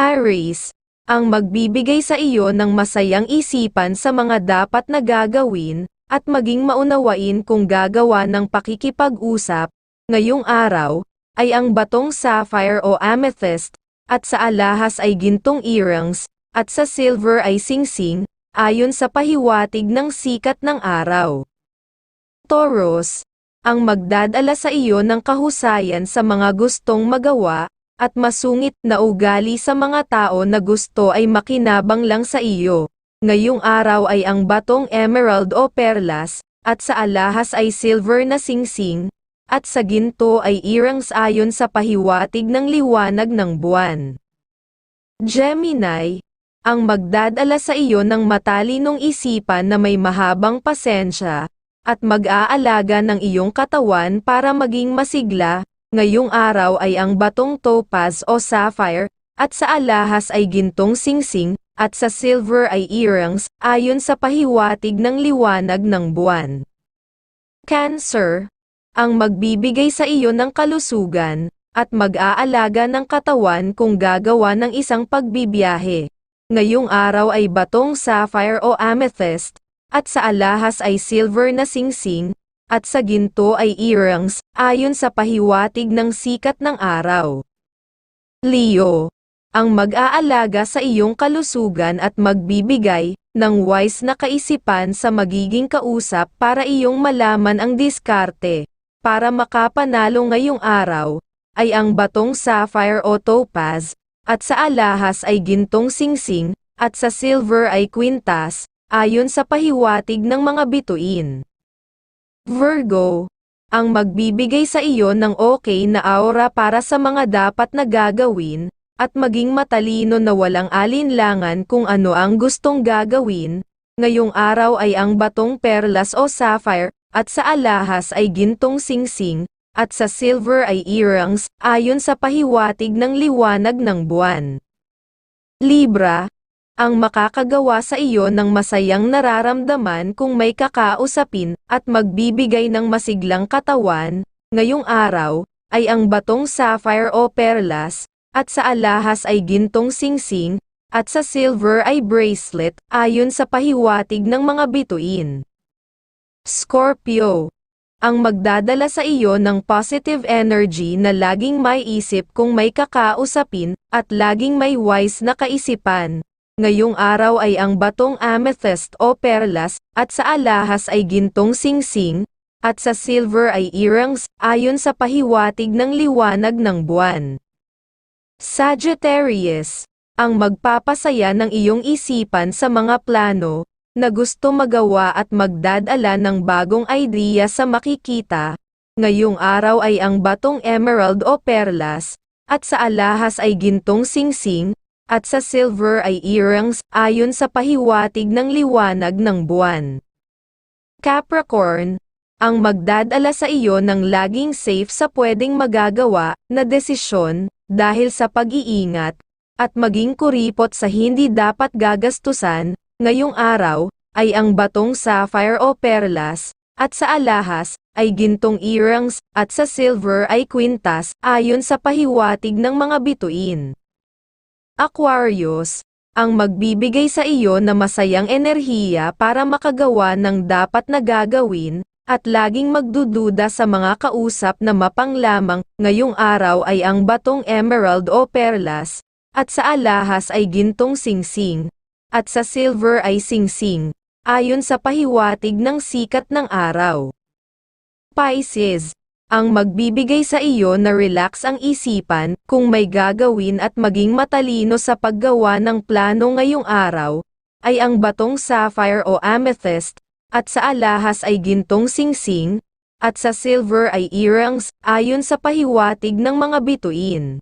Aries, ang magbibigay sa iyo ng masayang isipan sa mga dapat na gagawin, at maging maunawain kung gagawa ng pakikipag-usap, ngayong araw, ay ang batong sapphire o amethyst, at sa alahas ay gintong earrings, at sa silver ay singsing, ayon sa pahiwatig ng sikat ng araw. Taurus, ang magdadala sa iyo ng kahusayan sa mga gustong magawa, at masungit na ugali sa mga tao na gusto ay makinabang lang sa iyo. Ngayong araw ay ang batong emerald o perlas, at sa alahas ay silver na singsing, at sa ginto ay earrings ayon sa pahiwatig ng liwanag ng buwan. Gemini, ang magdadala sa iyo ng matalinong isipan na may mahabang pasensya, at mag-aalaga ng iyong katawan para maging masigla, ngayong araw ay ang batong topaz o sapphire, at sa alahas ay gintong singsing, at sa silver ay earrings, ayon sa pahiwatig ng liwanag ng buwan. Cancer, ang magbibigay sa iyo ng kalusugan, at mag-aalaga ng katawan kung gagawa ng isang pagbibiyahe. Ngayong araw ay batong sapphire o amethyst, at sa alahas ay silver na singsing, at sa ginto ay earrings, ayon sa pahiwatig ng sikat ng araw. Leo, ang mag-aalaga sa iyong kalusugan at magbibigay ng wise na kaisipan sa magiging kausap para iyong malaman ang diskarte. Para makapanalo ngayong araw, ay ang batong sapphire o topaz, at sa alahas ay gintong singsing, at sa silver ay quintas, ayon sa pahiwatig ng mga bituin. Virgo, ang magbibigay sa iyo ng okay na aura para sa mga dapat na gagawin, at maging matalino na walang alinlangan kung ano ang gustong gagawin, ngayong araw ay ang batong perlas o sapphire, at sa alahas ay gintong singsing, at sa silver ay earrings, ayon sa pahiwatig ng liwanag ng buwan. Libra, ang makakagawa sa iyo ng masayang nararamdaman kung may kakausapin, at magbibigay ng masiglang katawan, ngayong araw, ay ang batong sapphire o perlas, at sa alahas ay gintong singsing, at sa silver ay bracelet, ayon sa pahiwatig ng mga bituin. Scorpio, ang magdadala sa iyo ng positive energy na laging may isip kung may kakausapin, at laging may wise na kaisipan. Ngayong araw ay ang batong amethyst o perlas, at sa alahas ay gintong singsing, at sa silver ay earrings, ayon sa pahiwatig ng liwanag ng buwan. Sagittarius, ang magpapasaya ng iyong isipan sa mga plano, na gusto magawa at magdadala ng bagong idea sa makikita, ngayong araw ay ang batong emerald o perlas, at sa alahas ay gintong singsing, at sa silver ay earrings, ayon sa pahiwatig ng liwanag ng buwan. Capricorn, ang magdadala sa iyo ng laging safe sa pwedeng magagawa na desisyon, dahil sa pag-iingat, at maging kuripot sa hindi dapat gagastusan, ngayong araw, ay ang batong sapphire o perlas, at sa alahas, ay gintong earrings, at sa silver ay quintas, ayon sa pahiwatig ng mga bituin. Aquarius, ang magbibigay sa iyo na masayang enerhiya para makagawa ng dapat na gagawin, at laging magdududa sa mga kausap na mapang lamang, ngayong araw ay ang batong emerald o perlas, at sa alahas ay gintong singsing, at sa silver ay singsing, ayon sa pahiwatig ng sikat ng araw. Pisces, ang magbibigay sa iyo na relax ang isipan kung may gagawin at maging matalino sa paggawa ng plano ngayong araw, ay ang batong sapphire o amethyst, at sa alahas ay gintong singsing, at sa silver ay earrings, ayon sa pahiwatig ng mga bituin.